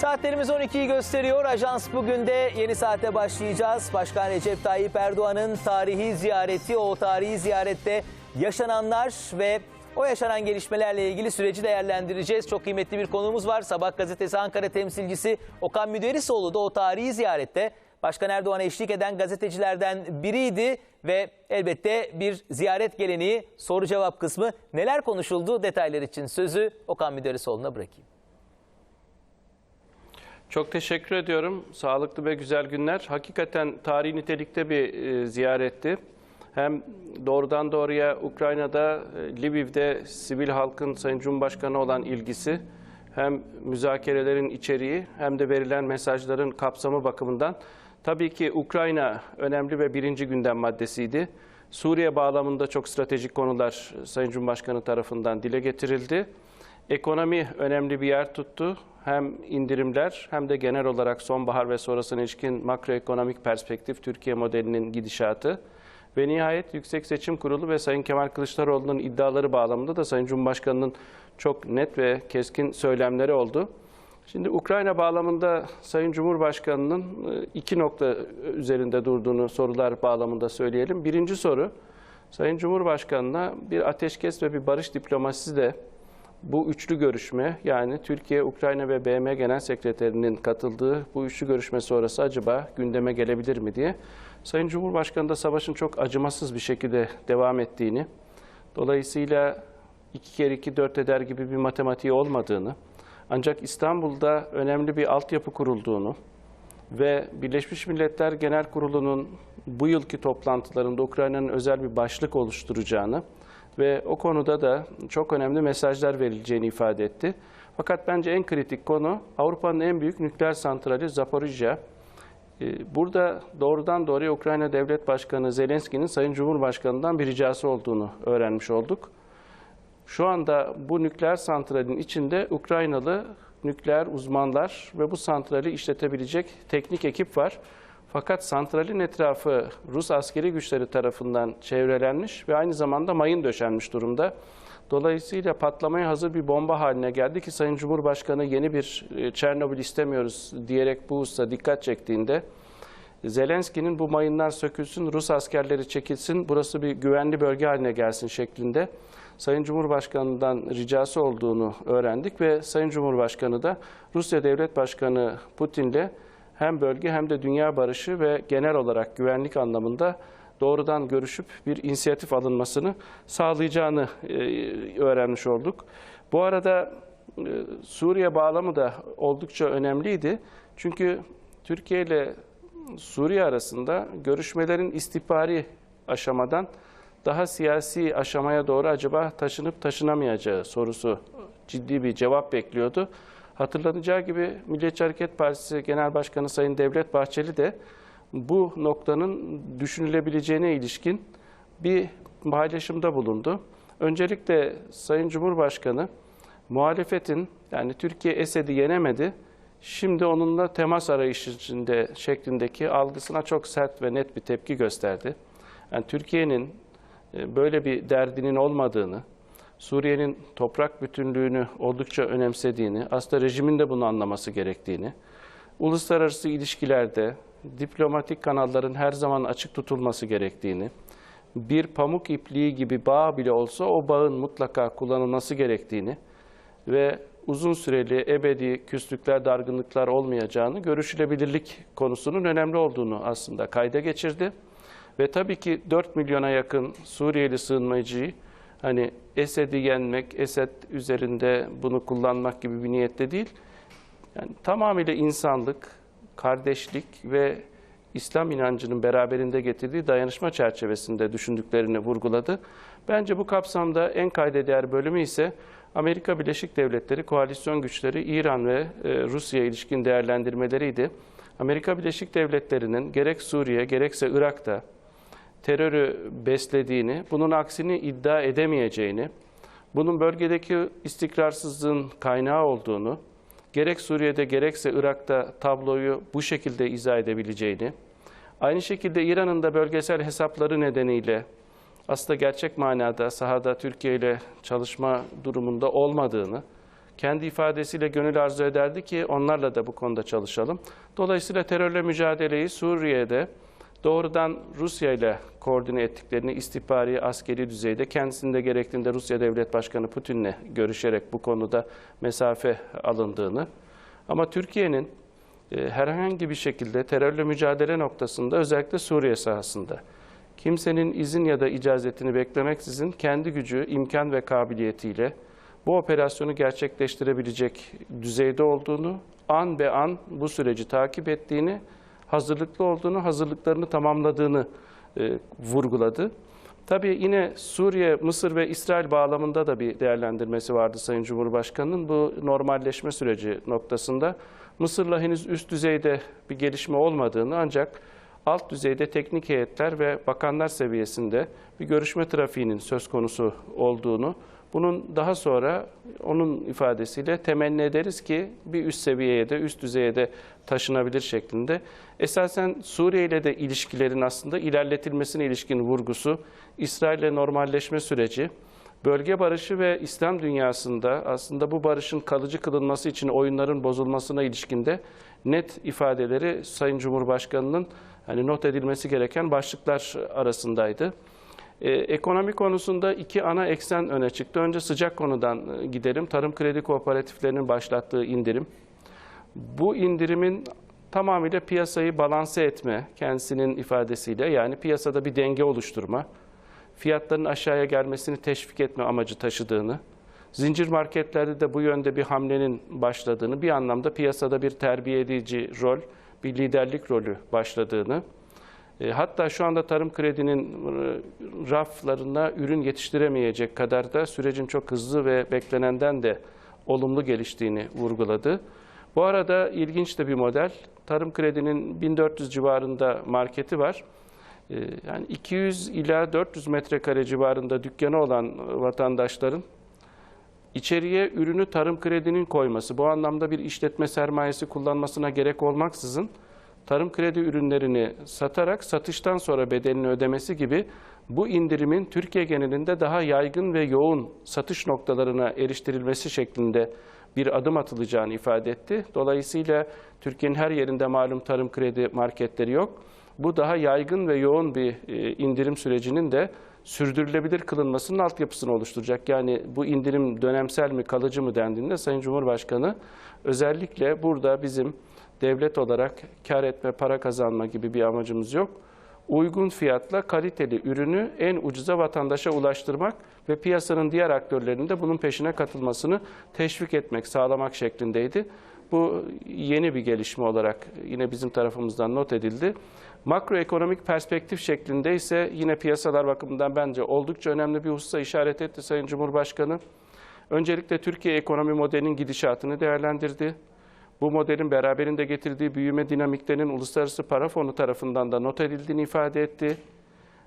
Saatlerimiz 12'yi gösteriyor. Ajans bugün de yeni saate başlayacağız. Başkan Recep Tayyip Erdoğan'ın tarihi ziyareti, o tarihi ziyarette yaşananlar ve o yaşanan gelişmelerle ilgili süreci değerlendireceğiz. Çok kıymetli bir konuğumuz var. Sabah gazetesi Ankara temsilcisi Okan Müderrisoğlu da o tarihi ziyarette Başkan Erdoğan'a eşlik eden gazetecilerden biriydi ve elbette bir ziyaret geleneği soru cevap kısmı neler konuşuldu detaylar için sözü Okan Müderrisoğlu'na bırakayım. Çok teşekkür ediyorum. Sağlıklı ve güzel günler. Hakikaten tarihi nitelikte bir e, ziyaretti. Hem doğrudan doğruya Ukrayna'da, e, Lviv'de sivil halkın Sayın Cumhurbaşkanı olan ilgisi, hem müzakerelerin içeriği hem de verilen mesajların kapsamı bakımından tabii ki Ukrayna önemli ve birinci gündem maddesiydi. Suriye bağlamında çok stratejik konular Sayın Cumhurbaşkanı tarafından dile getirildi. Ekonomi önemli bir yer tuttu. Hem indirimler hem de genel olarak sonbahar ve sonrasına ilişkin makroekonomik perspektif Türkiye modelinin gidişatı. Ve nihayet Yüksek Seçim Kurulu ve Sayın Kemal Kılıçdaroğlu'nun iddiaları bağlamında da Sayın Cumhurbaşkanı'nın çok net ve keskin söylemleri oldu. Şimdi Ukrayna bağlamında Sayın Cumhurbaşkanı'nın e, iki nokta üzerinde durduğunu sorular bağlamında söyleyelim. Birinci soru, Sayın Cumhurbaşkanı'na bir ateşkes ve bir barış diplomasisi de bu üçlü görüşme yani Türkiye, Ukrayna ve BM Genel Sekreterinin katıldığı bu üçlü görüşme sonrası acaba gündeme gelebilir mi diye. Sayın Cumhurbaşkanı da savaşın çok acımasız bir şekilde devam ettiğini, dolayısıyla iki kere iki dört eder gibi bir matematiği olmadığını, ancak İstanbul'da önemli bir altyapı kurulduğunu ve Birleşmiş Milletler Genel Kurulu'nun bu yılki toplantılarında Ukrayna'nın özel bir başlık oluşturacağını ve o konuda da çok önemli mesajlar verileceğini ifade etti. Fakat bence en kritik konu Avrupa'nın en büyük nükleer santrali Zaporijya. Ee, Burada doğrudan doğruya Ukrayna Devlet Başkanı Zelenski'nin Sayın Cumhurbaşkanı'ndan bir ricası olduğunu öğrenmiş olduk. Şu anda bu nükleer santralin içinde Ukraynalı nükleer uzmanlar ve bu santrali işletebilecek teknik ekip var. Fakat santralin etrafı Rus askeri güçleri tarafından çevrelenmiş ve aynı zamanda mayın döşenmiş durumda. Dolayısıyla patlamaya hazır bir bomba haline geldi ki Sayın Cumhurbaşkanı yeni bir e, Çernobil istemiyoruz diyerek bu hususa dikkat çektiğinde Zelenski'nin bu mayınlar sökülsün, Rus askerleri çekilsin, burası bir güvenli bölge haline gelsin şeklinde Sayın Cumhurbaşkanı'ndan ricası olduğunu öğrendik ve Sayın Cumhurbaşkanı da Rusya Devlet Başkanı Putin'le hem bölge hem de dünya barışı ve genel olarak güvenlik anlamında doğrudan görüşüp bir inisiyatif alınmasını sağlayacağını e, öğrenmiş olduk. Bu arada e, Suriye bağlamı da oldukça önemliydi. Çünkü Türkiye ile Suriye arasında görüşmelerin istihbari aşamadan daha siyasi aşamaya doğru acaba taşınıp taşınamayacağı sorusu ciddi bir cevap bekliyordu. Hatırlanacağı gibi Milliyetçi Hareket Partisi Genel Başkanı Sayın Devlet Bahçeli de bu noktanın düşünülebileceğine ilişkin bir paylaşımda bulundu. Öncelikle Sayın Cumhurbaşkanı muhalefetin yani Türkiye Esed'i yenemedi. Şimdi onunla temas arayışı içinde şeklindeki algısına çok sert ve net bir tepki gösterdi. Yani Türkiye'nin e, böyle bir derdinin olmadığını, Suriye'nin toprak bütünlüğünü oldukça önemsediğini, aslında rejimin de bunu anlaması gerektiğini, uluslararası ilişkilerde diplomatik kanalların her zaman açık tutulması gerektiğini, bir pamuk ipliği gibi bağ bile olsa o bağın mutlaka kullanılması gerektiğini ve uzun süreli ebedi küslükler, dargınlıklar olmayacağını, görüşülebilirlik konusunun önemli olduğunu aslında kayda geçirdi. Ve tabii ki 4 milyona yakın Suriyeli sığınmacıyı hani Esed'i yenmek, Esed üzerinde bunu kullanmak gibi bir niyette değil. Yani tamamıyla insanlık, kardeşlik ve İslam inancının beraberinde getirdiği dayanışma çerçevesinde düşündüklerini vurguladı. Bence bu kapsamda en kayda değer bölümü ise Amerika Birleşik Devletleri koalisyon güçleri İran ve e, Rusya ilişkin değerlendirmeleriydi. Amerika Birleşik Devletleri'nin gerek Suriye gerekse Irak'ta terörü beslediğini, bunun aksini iddia edemeyeceğini, bunun bölgedeki istikrarsızlığın kaynağı olduğunu, gerek Suriye'de gerekse Irak'ta tabloyu bu şekilde izah edebileceğini, aynı şekilde İran'ın da bölgesel hesapları nedeniyle aslında gerçek manada sahada Türkiye ile çalışma durumunda olmadığını, kendi ifadesiyle gönül arzu ederdi ki onlarla da bu konuda çalışalım. Dolayısıyla terörle mücadeleyi Suriye'de doğrudan Rusya ile koordine ettiklerini istihbari askeri düzeyde kendisinde gerektiğinde Rusya Devlet Başkanı Putin'le görüşerek bu konuda mesafe alındığını. Ama Türkiye'nin e, herhangi bir şekilde terörle mücadele noktasında özellikle Suriye sahasında kimsenin izin ya da icazetini beklemeksizin kendi gücü, imkan ve kabiliyetiyle bu operasyonu gerçekleştirebilecek düzeyde olduğunu, an be an bu süreci takip ettiğini, hazırlıklı olduğunu, hazırlıklarını tamamladığını e, vurguladı. Tabii yine Suriye, Mısır ve İsrail bağlamında da bir değerlendirmesi vardı Sayın Cumhurbaşkanı'nın. Bu normalleşme süreci noktasında Mısır'la henüz üst düzeyde bir gelişme olmadığını ancak alt düzeyde teknik heyetler ve bakanlar seviyesinde bir görüşme trafiğinin söz konusu olduğunu, bunun daha sonra onun ifadesiyle temenni ederiz ki bir üst seviyeye de üst düzeye de taşınabilir şeklinde. Esasen Suriye ile de ilişkilerin aslında ilerletilmesine ilişkin vurgusu, İsrail ile normalleşme süreci, bölge barışı ve İslam dünyasında aslında bu barışın kalıcı kılınması için oyunların bozulmasına ilişkinde net ifadeleri Sayın Cumhurbaşkanı'nın hani not edilmesi gereken başlıklar arasındaydı. Ee, ekonomi konusunda iki ana eksen öne çıktı. Önce sıcak konudan e, gidelim. Tarım kredi kooperatiflerinin başlattığı indirim. Bu indirimin tamamıyla piyasayı balanse etme kendisinin ifadesiyle yani piyasada bir denge oluşturma, fiyatların aşağıya gelmesini teşvik etme amacı taşıdığını, zincir marketlerde de bu yönde bir hamlenin başladığını, bir anlamda piyasada bir terbiye edici rol, bir liderlik rolü başladığını, e, hatta şu anda tarım kredinin e, raflarına ürün yetiştiremeyecek kadar da sürecin çok hızlı ve beklenenden de olumlu geliştiğini vurguladı. Bu arada ilginç de bir model. Tarım kredinin 1400 civarında marketi var. E, Yani 200 ila 400 metrekare civarında dükkanı olan vatandaşların içeriye ürünü tarım kredinin koyması, bu anlamda bir işletme sermayesi kullanmasına gerek olmaksızın tarım kredi ürünlerini satarak satıştan sonra bedelini ödemesi gibi bu indirimin Türkiye genelinde daha yaygın ve yoğun satış noktalarına eriştirilmesi şeklinde bir adım atılacağını ifade etti. Dolayısıyla Türkiye'nin her yerinde malum tarım kredi marketleri yok. Bu daha yaygın ve yoğun bir e, indirim sürecinin de sürdürülebilir kılınmasının altyapısını oluşturacak. Yani bu indirim dönemsel mi kalıcı mı dendiğinde Sayın Cumhurbaşkanı özellikle burada bizim devlet olarak kar etme, para kazanma gibi bir amacımız yok. Uygun fiyatla kaliteli ürünü en ucuza vatandaşa ulaştırmak ve piyasanın diğer aktörlerinin de bunun peşine katılmasını teşvik etmek, sağlamak şeklindeydi. Bu yeni bir gelişme olarak yine bizim tarafımızdan not edildi. Makroekonomik perspektif şeklinde ise yine piyasalar bakımından bence oldukça önemli bir hususa işaret etti Sayın Cumhurbaşkanı. Öncelikle Türkiye ekonomi modelinin gidişatını değerlendirdi. Bu modelin beraberinde getirdiği büyüme dinamiklerinin Uluslararası Para Fonu tarafından da not edildiğini ifade etti.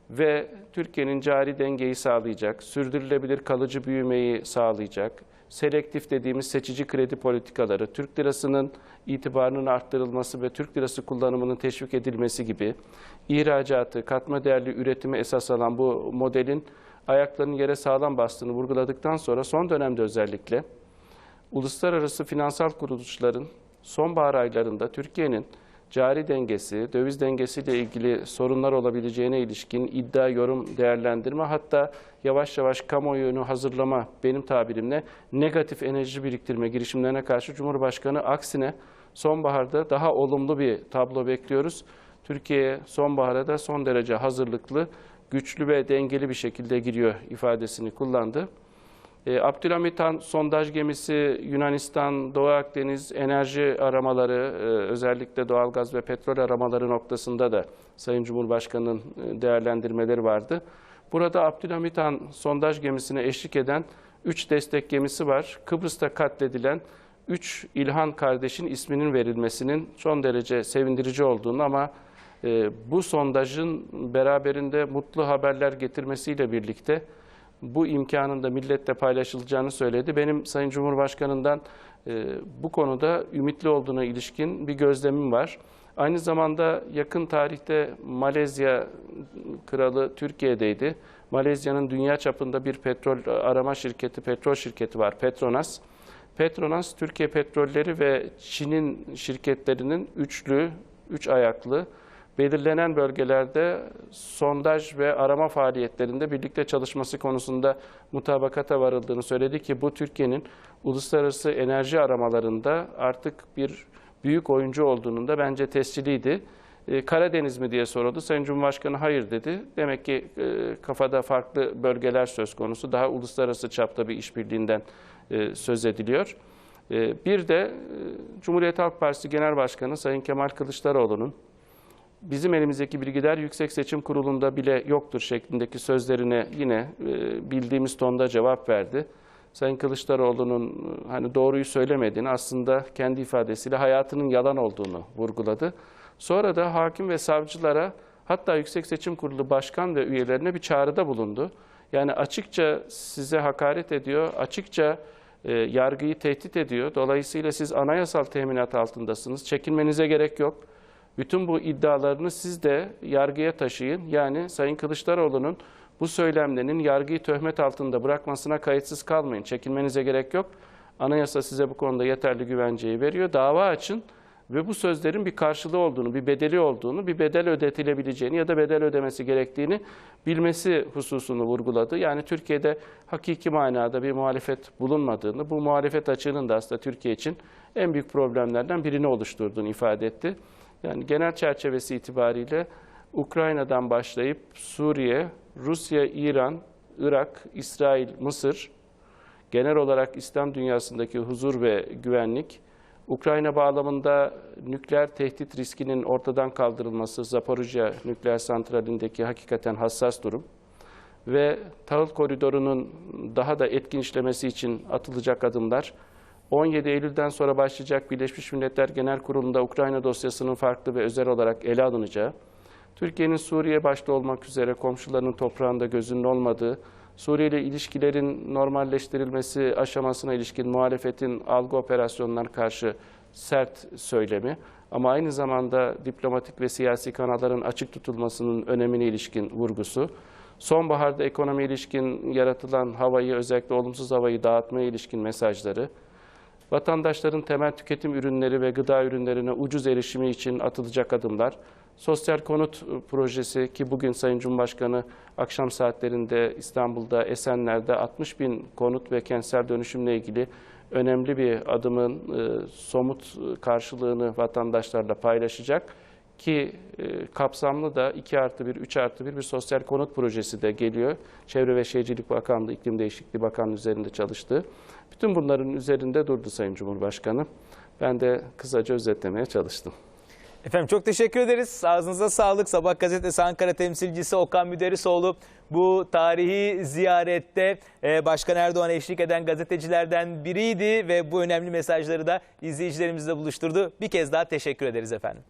Ve Türkiye'nin cari dengeyi sağlayacak, sürdürülebilir kalıcı büyümeyi sağlayacak, selektif dediğimiz seçici kredi politikaları, Türk lirasının itibarının arttırılması ve Türk lirası kullanımının teşvik edilmesi gibi ihracatı, katma değerli üretimi esas alan bu modelin ayaklarının yere sağlam bastığını vurguladıktan sonra son dönemde özellikle uluslararası finansal kuruluşların sonbahar aylarında Türkiye'nin cari dengesi, döviz dengesiyle ilgili sorunlar olabileceğine ilişkin iddia, yorum, değerlendirme hatta yavaş yavaş kamuoyunu hazırlama benim tabirimle negatif enerji biriktirme girişimlerine karşı Cumhurbaşkanı aksine sonbaharda daha olumlu bir tablo bekliyoruz. Türkiye sonbahara da son derece hazırlıklı, güçlü ve dengeli bir şekilde giriyor ifadesini kullandı. E, Abdülhamit Han sondaj gemisi Yunanistan, Doğu Akdeniz enerji aramaları, e, özellikle doğalgaz ve petrol aramaları noktasında da Sayın Cumhurbaşkanı'nın e, değerlendirmeleri vardı. Burada Abdülhamit Han sondaj gemisine eşlik eden 3 destek gemisi var. Kıbrıs'ta katledilen 3 İlhan kardeşin isminin verilmesinin son derece sevindirici olduğunu ama e, bu sondajın beraberinde mutlu haberler getirmesiyle birlikte bu imkanın da milletle paylaşılacağını söyledi. Benim Sayın Cumhurbaşkanı'ndan e, bu konuda ümitli olduğuna ilişkin bir gözlemim var. Aynı zamanda yakın tarihte Malezya kralı Türkiye'deydi. Malezya'nın dünya çapında bir petrol arama şirketi, petrol şirketi var, Petronas. Petronas, Türkiye Petrolleri ve Çin'in şirketlerinin üçlü, üç ayaklı belirlenen bölgelerde sondaj ve arama faaliyetlerinde birlikte çalışması konusunda mutabakata varıldığını söyledi ki bu Türkiye'nin uluslararası enerji aramalarında artık bir büyük oyuncu olduğunun da bence tesciliydi. E, Karadeniz mi diye soruldu. Sayın Cumhurbaşkanı hayır dedi. Demek ki e, kafada farklı bölgeler söz konusu. Daha uluslararası çapta bir işbirliğinden e, söz ediliyor. E, Bir de Cumhuriyet Halk Partisi Genel Başkanı Sayın Kemal Kılıçdaroğlu'nun bizim elimizdeki bilgiler Yüksek Seçim Kurulu'nda bile yoktur şeklindeki sözlerine yine e, bildiğimiz tonda cevap verdi. Sayın Kılıçdaroğlu'nun e, hani doğruyu söylemediğini aslında kendi ifadesiyle hayatının yalan olduğunu vurguladı. Sonra da hakim ve savcılara hatta Yüksek Seçim Kurulu başkan ve üyelerine bir çağrıda bulundu. Yani açıkça size hakaret ediyor, açıkça e, yargıyı tehdit ediyor. Dolayısıyla siz anayasal teminat altındasınız. Çekinmenize gerek yok. Bütün bu iddialarını siz de yargıya taşıyın. Yani Sayın Kılıçdaroğlu'nun bu söylemlerinin yargıyı töhmet altında bırakmasına kayıtsız kalmayın. Çekinmenize gerek yok. Anayasa size bu konuda yeterli güvenceyi veriyor. Dava açın ve bu sözlerin bir karşılığı olduğunu, bir bedeli olduğunu, bir bedel ödetilebileceğini ya da bedel ödemesi gerektiğini bilmesi hususunu vurguladı. Yani Türkiye'de hakiki manada bir muhalefet bulunmadığını, bu muhalefet açığının da aslında Türkiye için en büyük problemlerden birini oluşturduğunu ifade etti. Yani genel çerçevesi itibariyle Ukrayna'dan başlayıp Suriye, Rusya, İran, Irak, İsrail, Mısır, genel olarak İslam dünyasındaki huzur ve güvenlik, Ukrayna bağlamında nükleer tehdit riskinin ortadan kaldırılması, Zaporojye nükleer santralindeki hakikaten hassas durum ve tahıl koridorunun daha da etkin işlemesi için atılacak adımlar, 17 Eylül'den sonra başlayacak Birleşmiş Milletler Genel Kurulu'nda Ukrayna dosyasının farklı ve özel olarak ele alınacağı, Türkiye'nin Suriye başta olmak üzere komşularının toprağında gözünün olmadığı, Suriye ile ilişkilerin normalleştirilmesi aşamasına ilişkin muhalefetin algı operasyonlarına karşı sert söylemi ama aynı zamanda diplomatik ve siyasi kanalların açık tutulmasının önemine ilişkin vurgusu, sonbaharda ekonomi ilişkin yaratılan havayı özellikle olumsuz havayı dağıtmaya ilişkin mesajları, vatandaşların temel tüketim ürünleri ve gıda ürünlerine ucuz erişimi için atılacak adımlar, sosyal konut projesi ki bugün Sayın Cumhurbaşkanı akşam saatlerinde İstanbul'da Esenler'de 60 bin konut ve kentsel dönüşümle ilgili önemli bir adımın e, somut karşılığını vatandaşlarla paylaşacak ki e, kapsamlı da 2 artı 1, 3 artı 1 bir sosyal konut projesi de geliyor. Çevre ve Şehircilik Bakanlığı, İklim Değişikliği Bakanlığı üzerinde çalıştı. Bütün bunların üzerinde durdu Sayın Cumhurbaşkanı. Ben de kısaca özetlemeye çalıştım. Efendim çok teşekkür ederiz. Ağzınıza sağlık. Sabah gazetesi Ankara temsilcisi Okan Müderrisoğlu bu tarihi ziyarette e, Başkan Erdoğan'a eşlik eden gazetecilerden biriydi ve bu önemli mesajları da izleyicilerimizle buluşturdu. Bir kez daha teşekkür ederiz efendim.